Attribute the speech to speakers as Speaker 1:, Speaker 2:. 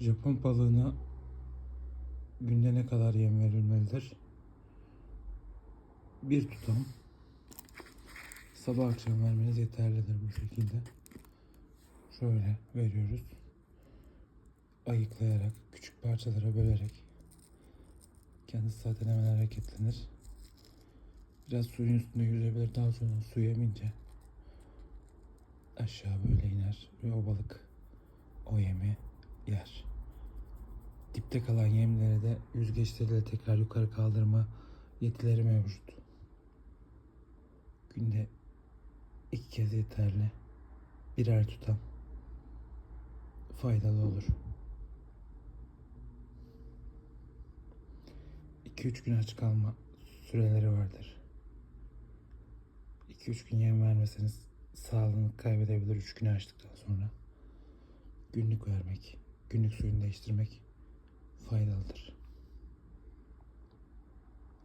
Speaker 1: Japon balığına günde ne kadar yem verilmelidir? Bir tutam sabah akşam vermeniz yeterlidir bu şekilde. Şöyle veriyoruz. Ayıklayarak, küçük parçalara bölerek. Kendisi zaten hemen hareketlenir. Biraz suyun üstünde yüzebilir. Daha sonra suya emince aşağı böyle iner ve o balık o yemi yer. Dipte kalan yemleri de yüzgeçleriyle tekrar yukarı kaldırma yetileri mevcut. Günde iki kez yeterli. Birer tutam faydalı olur. 2-3 gün aç kalma süreleri vardır. 2-3 gün yem vermeseniz sağlığını kaybedebilir 3 günü açtıktan sonra. Günlük vermek, günlük suyunu değiştirmek faydalıdır.